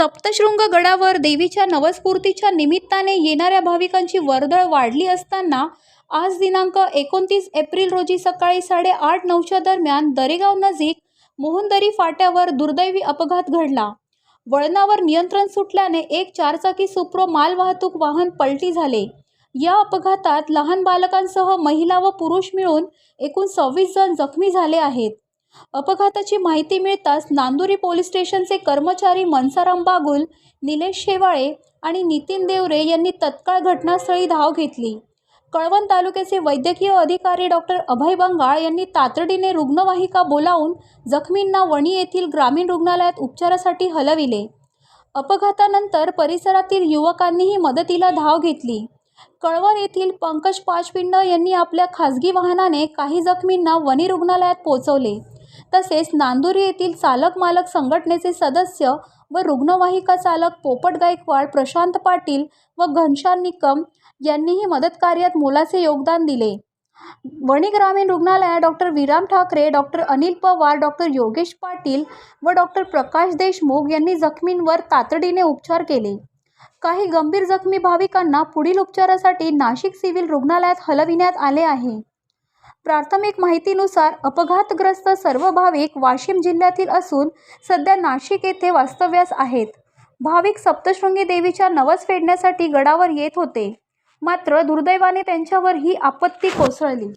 सप्तशृंग गडावर देवीच्या नवस्फूर्तीच्या निमित्ताने येणाऱ्या भाविकांची वर्दळ वाढली असताना आज दिनांक एकोणतीस एप्रिल रोजी सकाळी साडेआठ नऊच्या दरम्यान दरेगाव नजीक मोहनदरी फाट्यावर दुर्दैवी अपघात घडला. वळणावर नियंत्रण सुटल्याने एक चारचाकी सुप्रो मालवाहतूक वाहन पलटी झाले. या अपघातात लहान बालकांसह महिला व पुरुष मिळून एकूण सव्वीस जण जखमी झाले आहेत. अपघाताची माहिती मिळताच नांदुरी पोलीस स्टेशनचे कर्मचारी मनसाराम बागुल निलेश शेवाळे आणि नितीन देवरे यांनी तत्काळ घटनास्थळी धाव घेतली. कळवण तालुक्याचे वैद्यकीय अधिकारी डॉक्टर अभय बंगाळ यांनी तातडीने रुग्णवाहिका बोलावून जखमींना वणी येथील ग्रामीण रुग्णालयात उपचारासाठी हलविले. अपघातानंतर परिसरातील युवकांनीही मदतीला धाव घेतली. कळवण येथील पंकज पाचपिंड यांनी आपल्या खासगी वाहनाने काही जखमींना वणी रुग्णालयात पोहोचवले. तसेच नांदुरी येथील चालक मालक संघटनेचे सदस्य व रुग्णवाहिका चालक पोपट गायकवाड प्रशांत पाटील व घनश्याम निकम यांनीही मदत कार्यात मोलाचे योगदान दिले. वणी ग्रामीण रुग्णालयात doctor Viram Thakare doctor Anil Pawar doctor Yogesh Patil व डॉक्टर प्रकाश देशमुख यांनी जखमींवर तातडीने उपचार केले. काही गंभीर जखमी भाविकांना पुढील उपचारासाठी नाशिक सिव्हिल रुग्णालयात हलविण्यात आले आहे. प्राथमिक माहितीनुसार अपघातग्रस्त सर्व भाविक वाशिम जिल्ह्यातील असून सध्या नाशिक येथे वास्तव्यास आहेत. भाविक सप्तशृंगी देवीच्या नवस फेडण्यासाठी गडावर येत होते. मात्र दुर्दैवाने त्यांच्यावर ही आपत्ती कोसळली.